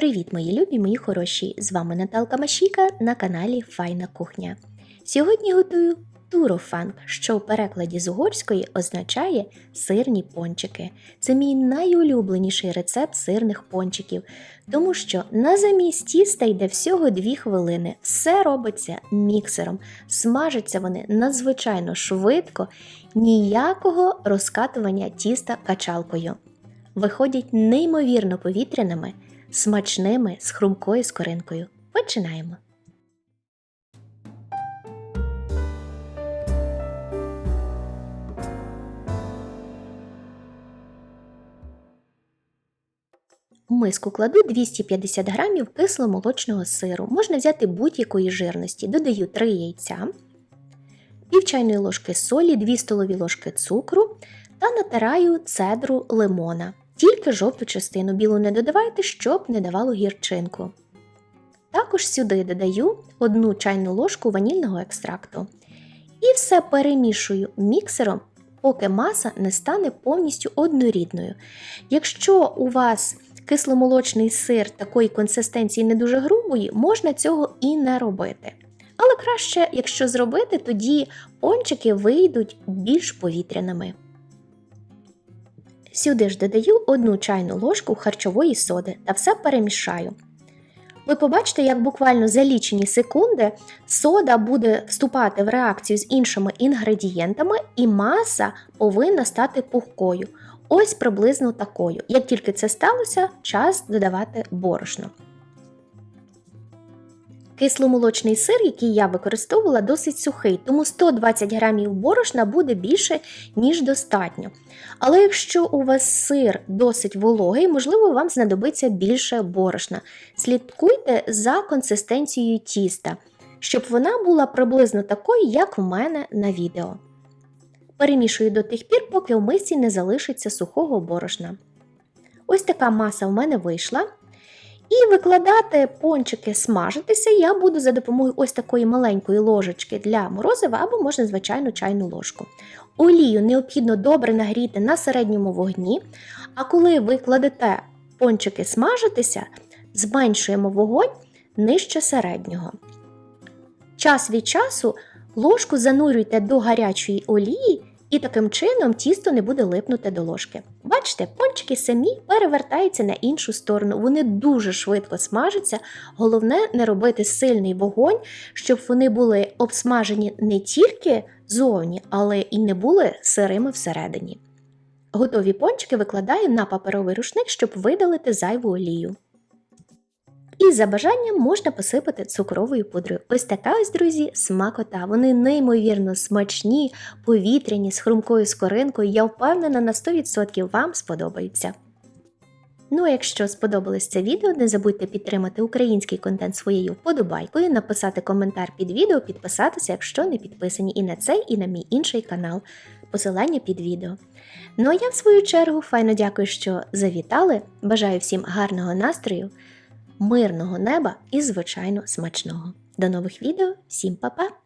Привіт, мої любі, мої хороші! З вами Наталка Машіка на каналі Файна Кухня. Сьогодні готую турофанк, що в перекладі з угорської означає сирні пончики. Це мій найулюбленіший рецепт сирних пончиків, тому що на замість тіста йде всього 2 хвилини. Все робиться міксером, смажаться вони надзвичайно швидко, ніякого розкатування тіста качалкою. Виходять неймовірно повітряними смачними з хрумкою скоринкою. Починаємо. У миску кладу 250 грамів кисломолочного сиру. Можна взяти будь-якої жирності. Додаю 3 яйця, пів чайної ложки солі, 2 столові ложки цукру та натираю цедру лимона. Тільки жовту частину білу не додавайте, щоб не давало гірчинку. Також сюди додаю 1 чайну ложку ванільного екстракту. І все перемішую міксером, поки маса не стане повністю однорідною. Якщо у вас кисломолочний сир такої консистенції не дуже грубої, можна цього і не робити. Але краще, якщо зробити, тоді пончики вийдуть більш повітряними. Сюди ж додаю одну чайну ложку харчової соди та все перемішаю. Ви побачите, як буквально за лічені секунди сода буде вступати в реакцію з іншими інгредієнтами, і маса повинна стати пухкою. Ось приблизно такою. Як тільки це сталося, час додавати борошно. Кисломолочний сир, який я використовувала, досить сухий, тому 120 грамів борошна буде більше, ніж достатньо. Але якщо у вас сир досить вологий, можливо, вам знадобиться більше борошна. Слідкуйте за консистенцією тіста, щоб вона була приблизно такою, як у мене на відео. Перемішую до тих пір, поки в мисці не залишиться сухого борошна. Ось така маса в мене вийшла. І викладати пончики смажитися я буду за допомогою ось такої маленької ложечки для морозива або можна звичайну чайну ложку. Олію необхідно добре нагріти на середньому вогні, а коли ви кладете пончики смажитися, зменшуємо вогонь нижче середнього. Час від часу ложку занурюйте до гарячої олії і таким чином тісто не буде липнути до ложки. Бачите, пончики самі перевертаються на іншу сторону, вони дуже швидко смажаться. Головне не робити сильний вогонь, щоб вони були обсмажені не тільки зовні, але і не були сирими всередині. Готові пончики викладаю на паперовий рушник, щоб видалити зайву олію. І за бажанням можна посипати цукровою пудрою. Ось така ось, друзі, смакота. Вони неймовірно смачні, повітряні, з хрумкою скоринкою. Я впевнена, на 100% вам сподобаються. Ну а якщо сподобалось це відео, не забудьте підтримати український контент своєю вподобайкою, написати коментар під відео, підписатися, якщо не підписані і на цей, і на мій інший канал. Посилання під відео. Ну а я, в свою чергу, файно дякую, що завітали. Бажаю всім гарного настрою мирного неба і, звичайно, смачного. До нових відео, всім па-па!